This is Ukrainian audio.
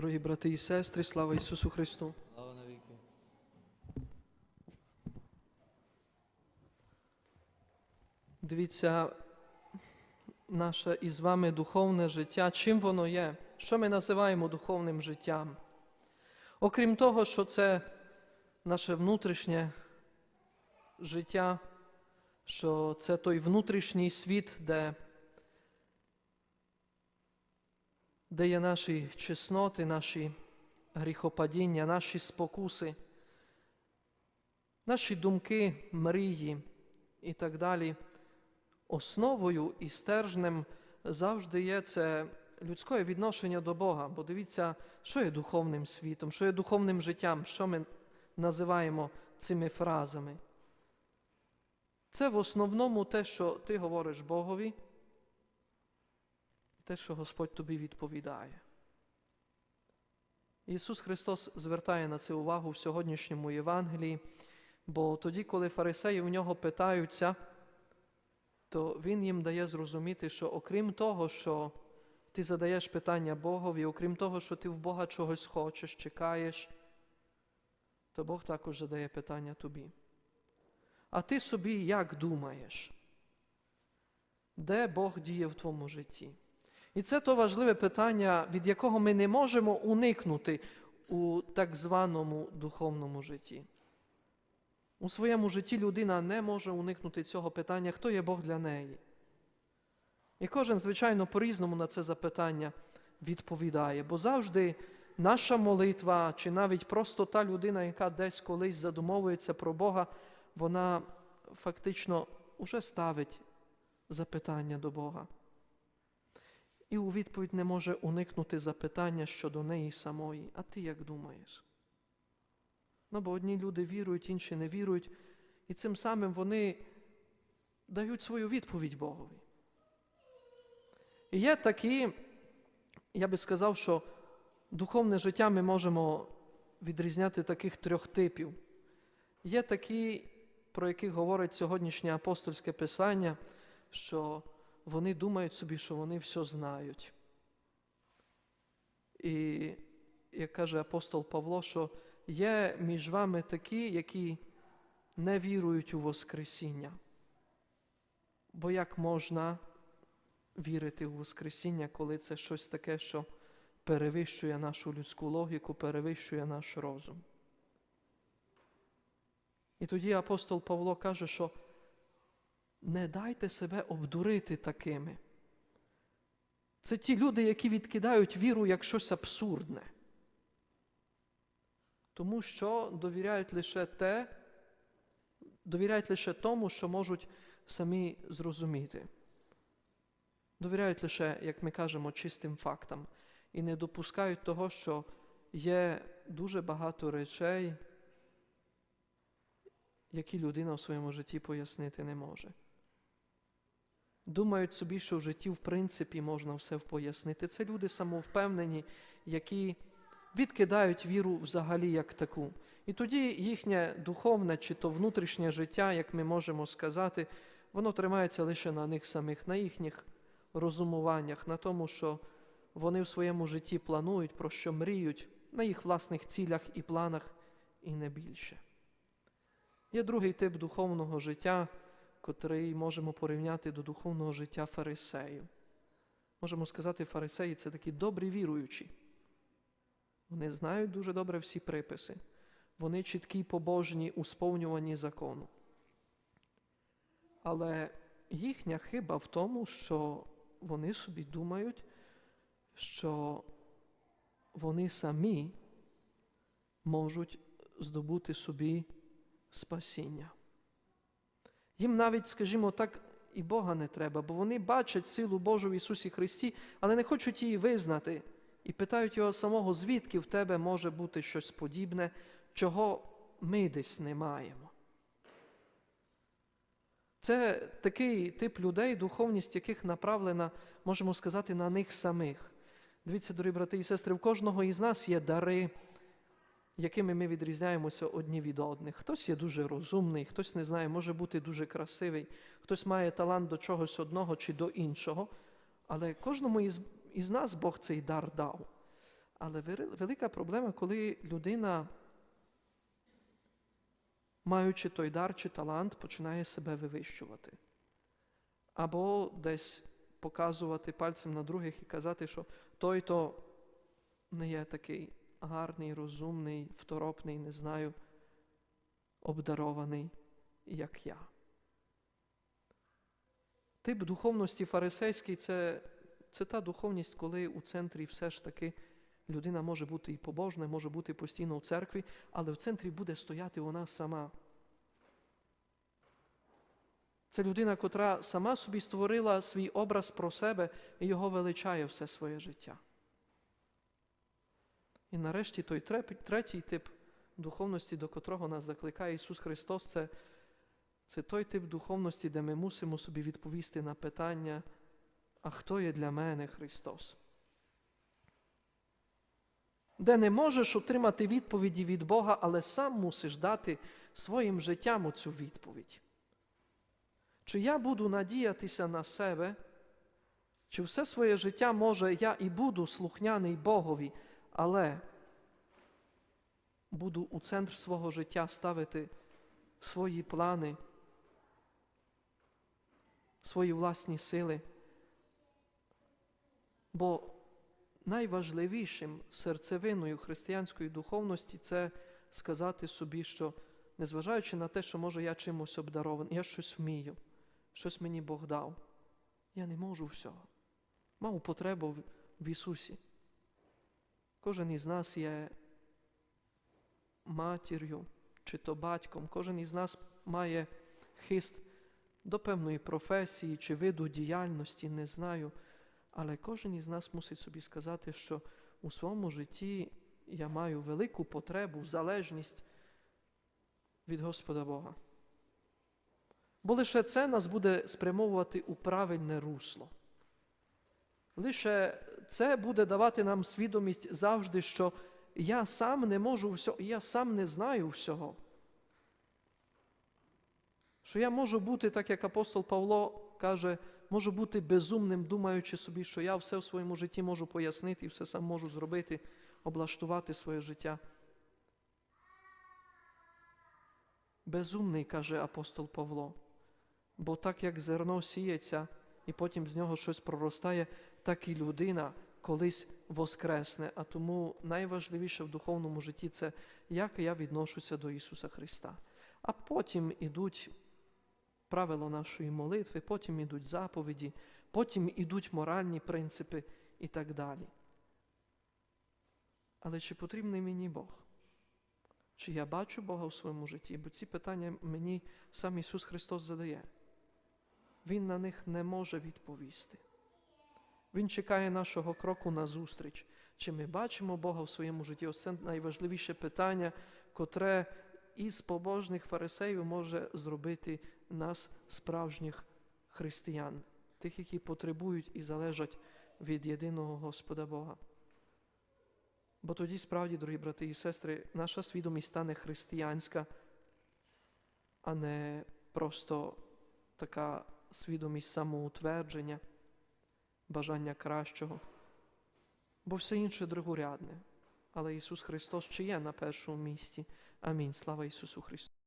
Дорогі брати і сестри, слава Ісусу Христу! Слава навіки. Дивіться, наше із вами духовне життя, чим воно є? Що ми називаємо духовним життям? Окрім того, що це наше внутрішнє життя, що це той внутрішній світ, де, де є наші чесноти, наші гріхопадіння, наші спокуси, наші думки, мрії і так далі. Основою і стержнем завжди є це людське відношення до Бога. Бо дивіться, що є духовним світом, що є духовним життям, що ми називаємо цими фразами. Це в основному те, що ти говориш Богові, те, що Господь тобі відповідає. Ісус Христос звертає на це увагу в сьогоднішньому Євангелії, бо тоді, коли фарисеї в нього питаються, то Він їм дає зрозуміти, що окрім того, що ти задаєш питання Богові, окрім того, що ти в Бога чогось хочеш, чекаєш, то Бог також задає питання тобі. А ти собі як думаєш? Де Бог діє в твоєму житті? І це то важливе питання, від якого ми не можемо уникнути у так званому духовному житті. У своєму житті людина не може уникнути цього питання, хто є Бог для неї. І кожен, звичайно, по-різному на це запитання відповідає, бо завжди наша молитва, чи навіть просто та людина, яка десь колись задумовується про Бога, вона фактично уже ставить запитання до Бога. І у відповідь не може уникнути запитання щодо неї самої. А ти як думаєш? Ну, бо одні люди вірують, інші не вірують, і цим самим вони дають свою відповідь Богові. І є такі, я би сказав, що духовне життя ми можемо відрізняти таких трьох типів. Є такі, про яких говорить сьогоднішнє апостольське писання, що вони думають собі, що вони все знають. І як каже апостол Павло, що є між вами такі, які не вірують у Воскресіння. Бо як можна вірити у Воскресіння, коли це щось таке, що перевищує нашу людську логіку, перевищує наш розум? І тоді апостол Павло каже, що не дайте себе обдурити такими. Це ті люди, які відкидають віру як щось абсурдне тому що довіряють лише те, довіряють лише тому, що можуть самі зрозуміти. Довіряють лише, як ми кажемо, чистим фактам і не допускають того, що є дуже багато речей, які людина в своєму житті пояснити не може. Думають собі, що в житті, в принципі, можна все пояснити. Це люди самовпевнені, які відкидають віру взагалі як таку. І тоді їхнє духовне чи то внутрішнє життя, як ми можемо сказати, воно тримається лише на них самих, на їхніх розумуваннях, на тому, що вони в своєму житті планують, про що мріють, на їх власних цілях і планах, і не більше. Є другий тип духовного життя, котрий можемо порівняти до духовного життя фарисеїв. Можемо сказати, фарисеї це такі добрі віруючі. Вони знають дуже добре всі приписи. Вони чіткі, побожні у сповнюванні закону. Але їхня хиба в тому, що вони собі думають, що вони самі можуть здобути собі спасіння. Їм навіть, скажімо так, і Бога не треба, бо вони бачать силу Божу в Ісусі Христі, але не хочуть її визнати і питають його самого, звідки в тебе може бути щось подібне, чого ми десь не маємо. Це такий тип людей, духовність яких направлена, можемо сказати, на них самих. Дивіться, дорогі брати і сестри, в кожного із нас є дари, якими ми відрізняємося одні від одних. Хтось є дуже розумний, хтось не знає, може бути дуже красивий, хтось має талант до чогось одного чи до іншого. Але кожному із, із нас Бог цей дар дав. Але велика проблема, коли людина, маючи той дар чи талант, починає себе вивищувати. Або десь показувати пальцем на других і казати, що той то не є такий гарний, розумний, второпний, не знаю, обдарований, як я. Тип духовності фарисейський це, це та духовність, коли у центрі все ж таки людина може бути і побожна, може бути постійно у церкві, але в центрі буде стояти вона сама. Це людина, котра сама собі створила свій образ про себе і його величає все своє життя. І нарешті той третій тип духовності, до котрого нас закликає Ісус Христос, це, це той тип духовності, де ми мусимо собі відповісти на питання, а хто є для мене Христос? Де не можеш отримати відповіді від Бога, але сам мусиш дати своїм життям оцю відповідь. Чи я буду надіятися на себе, чи все своє життя може я і буду слухняний Богові, але буду у центр свого життя ставити свої плани, свої власні сили. Бо найважливішим серцевиною християнської духовності це сказати собі, що незважаючи на те, що може я чимось обдарований, я щось вмію, щось мені Бог дав, я не можу всього. Мав потребу в- Ісусі. Кожен із нас є матір'ю чи то батьком, кожен із нас має хист до певної професії чи виду діяльності, не знаю. Але кожен із нас мусить собі сказати, що у своєму житті я маю велику потребу, залежність від Господа Бога. Бо лише це нас буде спрямовувати у правильне русло. Лише це буде давати нам свідомість завжди, що я сам не можу всього, я сам не знаю всього. Що я можу бути, так як апостол Павло каже, можу бути безумним, думаючи собі, що я все в своєму житті можу пояснити і все сам можу зробити, облаштувати своє життя. Безумний, каже апостол Павло. Бо так як зерно сіється, і потім з нього щось проростає, так і людина колись воскресне. А тому найважливіше в духовному житті це як я відношуся до Ісуса Христа. А потім ідуть правила нашої молитви, потім ідуть заповіді, потім ідуть моральні принципи і так далі. Але чи потрібний мені Бог? Чи я бачу Бога у своєму житті? Бо ці питання мені сам Ісус Христос задає. Він на них не може відповісти. Він чекає нашого кроку на зустріч. Чи ми бачимо Бога в своєму житті? Ось це найважливіше питання, котре із побожних фарисеїв може зробити нас справжніх християн, тих, які потребують і залежать від єдиного Господа Бога. Бо тоді, справді, дорогі брати і сестри, наша свідомість стане християнська, а не просто така свідомість самоутвердження, бажання кращого. Бо все інше другорядне. Але Ісус Христос ще є на першому місці. Амінь. Слава Ісусу Христу.